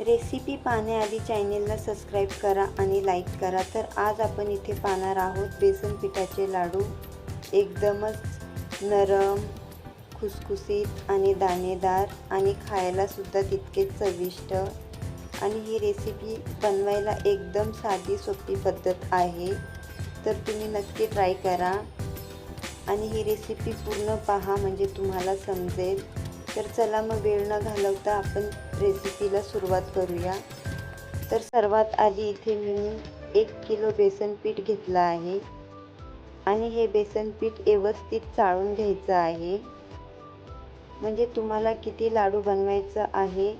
Recipe पाहण्याआधी चॅनेलला subscribe करा आणि लाईक करा. तर आज आपण इथे पाहणार आहोत बेसन पिठाचे लाडू. एकदमच नरम खुसखुसीत आणि दाणेदार आणि खायलासुद्धा तितकेच चविष्ट. आणि ही रेसिपी बनवायला एकदम साधी सोपी पद्धत आहे. तर तुम्ही नक्की ट्राय करा. आणि ही रेसिपी पूर्ण पहा म्हणजे तुम्हाला समजेल. तर चला मग वेळ न घालवता आपण रेसिपीला सुरुवात करूया. तर सर्वात आधी इथे मी एक किलो बेसन पीठ घेतलं आहे. आणि हे बेसन पीठ व्यवस्थित चाळून घ्यायचं आहे. म्हणजे तुम्हाला किती लाडू बनवायचं आहे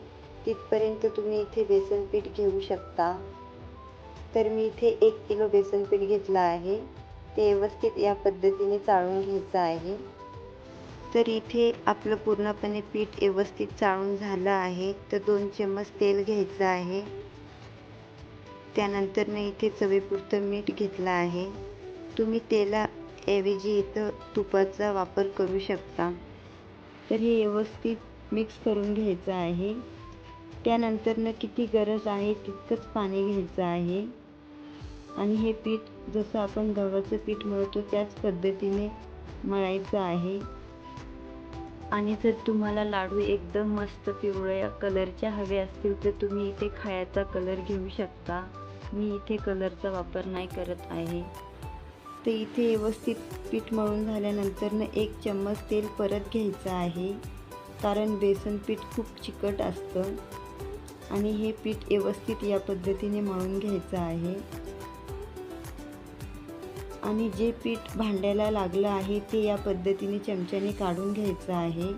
तिथपर्यंत तुम्ही इथे बेसन पीठ घेऊ शकता. तर मी इथे एक किलो बेसन पीठ घेतलं आहे. ते व्यवस्थित या पद्धतीने चाळून घ्यायचं आहे. तर इथे आपलं पूर्णपणे पीठ व्यवस्थित चाळून झालं आहे. तर दोन चम्मच तेल घ्यायचं आहे. त्यानंतर मी इथे चवीपुरतं मीठ घेतलं आहे. तुम्ही तेलाऐवजी इथं तुपाचा वापर करू शकता. तर हे व्यवस्थित मिक्स करून घ्यायचं आहे. त्यानंतरनं किती गरज आहे तितकंच पाणी घ्यायचं आहे. आणि हे पीठ जसं आपण गव्हाचं पीठ मळतो त्याच पद्धतीने मळायचं आहे. आणि जर तुम्हाला लाडू एकदम मस्त पिवळ्या कलरच्या हवे असतील तर तुम्ही इथे खायचा कलर घेऊ शकता. मी इथे कलरचा वापर नाही करत आहे. तर इथे व्यवस्थित पीठ मळून झाल्यानंतरनं एक चम्मच तेल परत घ्यायचं आहे. कारण बेसन पीठ खूप चिकट असतं. आणि हे पीठ व्यवस्थित या पद्धतीने मळून घ्यायचं आहे. आणि जे पीठ भांड्याला लागलं आहे ते या पद्धतीने चमच्याने काढून घ्यायचं आहे.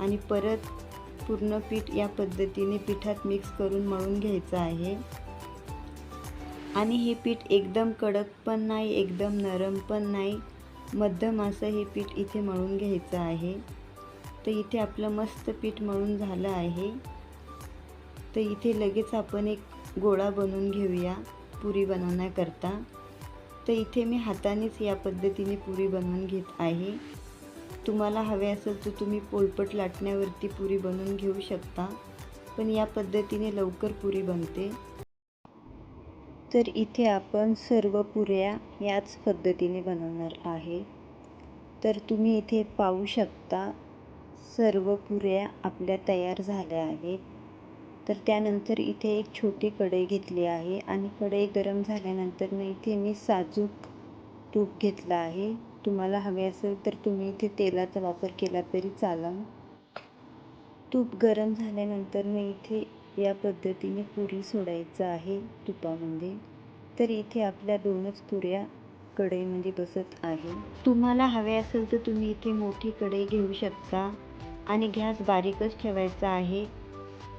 आणि परत पूर्ण पीठ या पद्धतीने पिठात मिक्स करून मळून घ्यायचं आहे. आणि हे पीठ एकदम कडक पण नाही एकदम नरम पण नाही. मध्यम असं हे पीठ इथे मळून घ्यायचं आहे. तर इथे आपलं मस्त पीठ मळून झालं आहे. तर इथे लगेच आपण एक गोळा बनवून घेऊया पुरी बनवण्याकरता. तर इथे मी हातानेच या पद्धतीने पुरी बनवून घेत आहे. तुम्हाला हवे असेल तर तुम्ही पोलपट लाटण्यावरती पुरी बनवून घेऊ शकता पण या पद्धतीने लवकर पुरी बनते. तर इथे आपण सर्व पुऱ्या याच पद्धतीने बनवणार आहे. तर तुम्ही इथे पाहू शकता सर्व पुऱ्या आपल्या तयार झाल्या आहेत. तर त्यानंतर इथे एक छोटी कढई घेतली आहे आणि कढई गरम झाल्यानंतर इथे मी साजूक तूप घेतलं आहे. तुम्हाला हवे असेल तर तुम्ही इथे तेलाचा वापर केला तरी चालेल. तूप गरम झाल्यानंतर मी इथे या पद्धतीने पुरी सोडायचं आहे तुपामध्ये. तर इथे आपल्या दोनच पुऱ्या कढईमध्ये बसत आहे. तुम्हाला हवे असेल तर तुम्ही इथे मोठी कढई घेऊ शकता आणि गॅस बारीकच ठेवायचा आहे.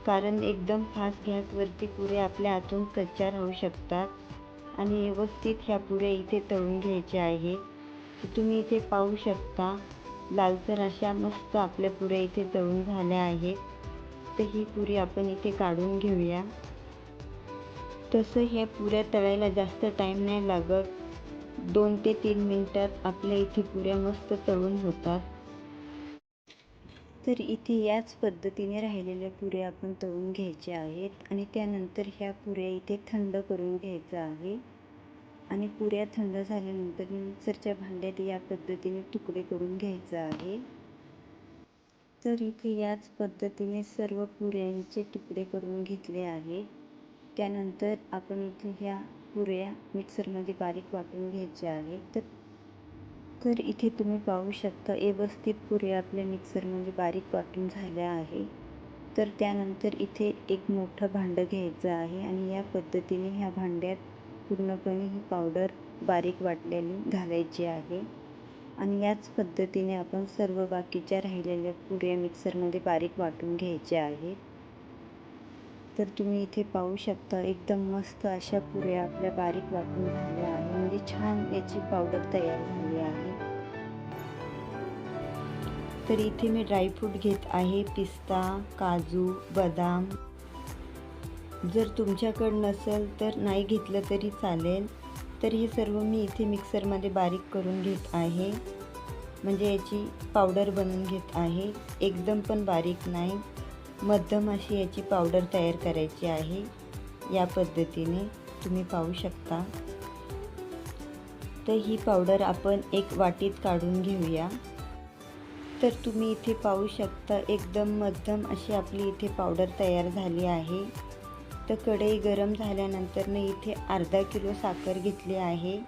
कारण एकदम फास्ट गॅसवरती पुऱ्या आपल्या हातून कच्च्या राहू शकतात आणि व्यवस्थित ह्या पुऱ्या इथे तळून घ्यायच्या आहेत तुम्ही इथे पाहू शकता लालसर अशा मस्त आपल्या पुऱ्या इथे तळून झाल्या आहेत. तर ही पुरी आपण इथे काढून घेऊया. तसं ह्या पुऱ्या तळायला जास्त टाईम नाही लागत. दोन ते तीन मिनटात आपल्या इथे पुऱ्या मस्त तळून होतात. तर इथे याच पद्धतीने राहिलेल्या पुऱ्या आपण तळून घ्यायच्या आहेत आणि त्यानंतर ह्या पुऱ्या इथे थंड करून घ्यायचं आहे. आणि पुऱ्या थंड झाल्यानंतर मिक्सरच्या भांड्यात या पद्धतीने तुकडे करून घ्यायचं आहे. तर इथे याच पद्धतीने सर्व पुऱ्यांचे तुकडे करून घेतले आहे. त्यानंतर आपण इथे ह्या पुऱ्या मिक्सरमध्ये बारीक वाटून घ्यायच्या आहेत. तर तर इथे तुम्ही पाहू शकता व्यवस्थित पुऱ्या आपल्या मिक्सरमध्ये म्हणजे बारीक वाटून झाल्या आहे. तर त्यानंतर इथे एक मोठं भांडं घ्यायचं आहे आणि या पद्धतीने ह्या भांड्यात पूर्णपणे ही पावडर बारीक वाटलेली घालायची आहे. आणि याच पद्धतीने आपण सर्व बाकीच्या राहिलेल्या पुऱ्या मिक्सरमध्ये बारीक वाटून घ्यायच्या आहेत तर तुम्ही इथे पाहू शकता एकदम मस्त अशा पुऱ्या आपल्या बारीक वाटून झाल्या आहे म्हणजे छान याची पावडर तयार झाली. तर इथे मी ड्रायफ्रूट घेत आहे पिस्ता काजू बदाम. जर तुमच्याकडं नसेल तर नाही घेतलं तरी चालेल. तर हे सर्व मी इथे मिक्सरमध्ये बारीक करून घेत आहे. म्हणजे याची पावडर बनवून घेत आहे. एकदम पण बारीक नाही. मध्यम अशी याची पावडर तयार करायची आहे. या पद्धतीने तुम्ही पाहू शकता. तर ही पावडर आपण एक वाटीत काढून घेऊया. तर तुम्ही इथे पाहू शकता एकदम मध्यम अशी आपली इथे पावडर तयार झाली आहे. तर कढई गरम झाल्यानंतरनं इथे अर्धा किलो साखर घेतली आहे.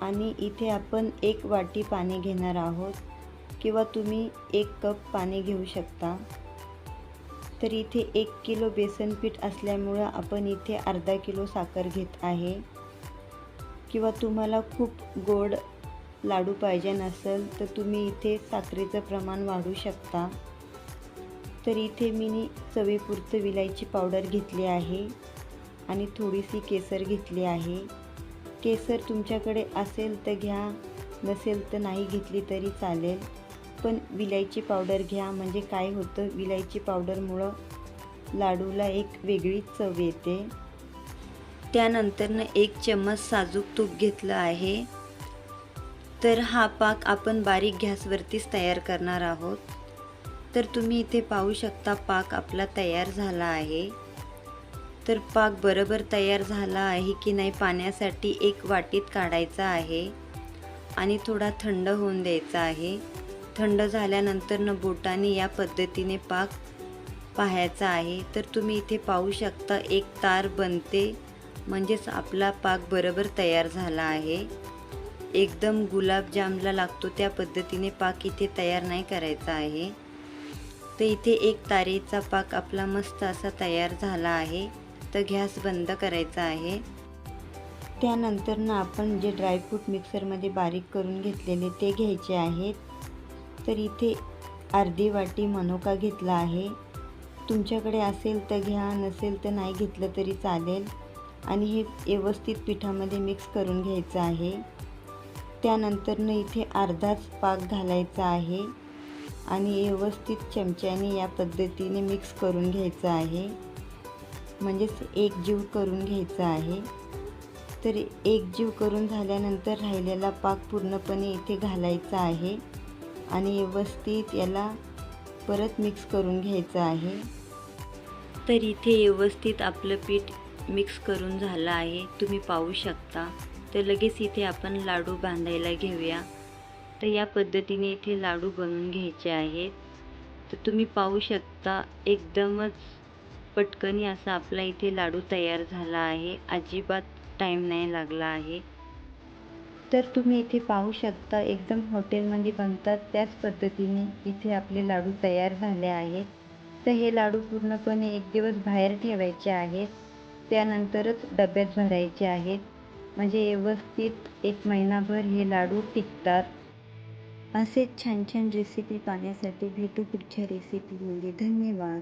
आणि इथे आपण एक वाटी पाणी घेणार आहोत. किंवा तुम्ही एक कप पाणी घेऊ शकता. तर इथे एक किलो बेसन पीठ असल्यामुळं आपण इथे अर्धा किलो साखर घेत आहे. किंवा तुम्हाला खूप गोड लाडू पाहिजे नसेल तर तुम्ही इथे साखरेचं प्रमाण वाढू शकता. तर इथे मी चवीपुरतं विलायची पावडर घेतली आहे आणि थोडीशी केसर घेतली आहे. केसर तुमच्याकडे असेल तर घ्या नसेल तर नाही घेतली तरी चालेल. पण विलायची पावडर घ्या म्हणजे काय होतं? विलायची पावडरमुळं लाडूला एक वेगळीच चव येते. त्यानंतरनं एक चम्मच साजूक तूप घेतलं आहे. तर हा पाक आपण बारीक गॅसवरतीच तयार करणार आहोत. तर तुम्ही इथे पाहू शकता पाक आपला तयार झाला आहे. तर पाक बरोबर तयार झाला आहे की नाही पाण्यासाठी एक वाटीत काढायचा आहे आणि थोडा थंड होऊन द्यायचा आहे. थंड झाल्यानंतर न बोटाने या पद्धतीने पाक पाहायचा आहे. तर तुम्ही इथे पाहू शकता एक तार बनते म्हणजेच आपला पाक बरोबर तयार झाला आहे. एकदम गुलाबजामला लागतो त्या पद्धतीने पाक इथे तयार नाही करायचा आहे. तर इथे एक तारेचा पाक आपला मस्त असा तयार झाला आहे. तर गॅस बंद करायचा आहे. त्यानंतर ना आपण जे ड्रायफ्रूट मिक्सरमध्ये बारीक करून घेतलेले ते घ्यायचे आहेत. तर इथे अर्धी वाटी मनोका घेतला आहे. तुमच्याकडे असेल तर घ्या नसेल तर नाही घेतलं तरी चालेल. आणि हे व्यवस्थित पिठामध्ये मिक्स करून घ्यायचं आहे. त्यानंतरनं इथे अर्धाच पाक घालायचा आहे आणि व्यवस्थित चमच्याने या पद्धतीने मिक्स करून घ्यायचं आहे. म्हणजेच एक जीव करून घ्यायचा आहे. तर एक जीव करून झाल्यानंतर राहिलेला पाक पूर्णपणे इथे घालायचा आहे आणि व्यवस्थित याला परत मिक्स करून घ्यायचं आहे. तर इथे व्यवस्थित आपलं पीठ मिक्स करून झालं आहे. तुम्ही पाहू शकता. तर लगेच इथे आपण लाडू बांधायला घेऊया. तर या पद्धतीने इथे लाडू बनवून घ्यायचे आहेत. तर तुम्ही पाहू शकता एकदमच पटकनी असा आपला इथे लाडू तयार झाला आहे. अजिबात टाईम नाही लागला आहे. तर तुम्ही इथे पाहू शकता एकदम हॉटेलमध्ये बनतात. त्याच पद्धतीने इथे आपले लाडू तयार झाले आहेत. तर हे लाडू पूर्णपणे एक दिवस बाहेर ठेवायचे आहेत. त्यानंतरच डब्यात भरायचे आहेत. म्हणजे व्यवस्थित एक महिनाभर हे लाडू टिकतात. असेच छान छान रेसिपी पाहण्यासाठी भेटू पुढच्या रेसिपीमध्ये धन्यवाद.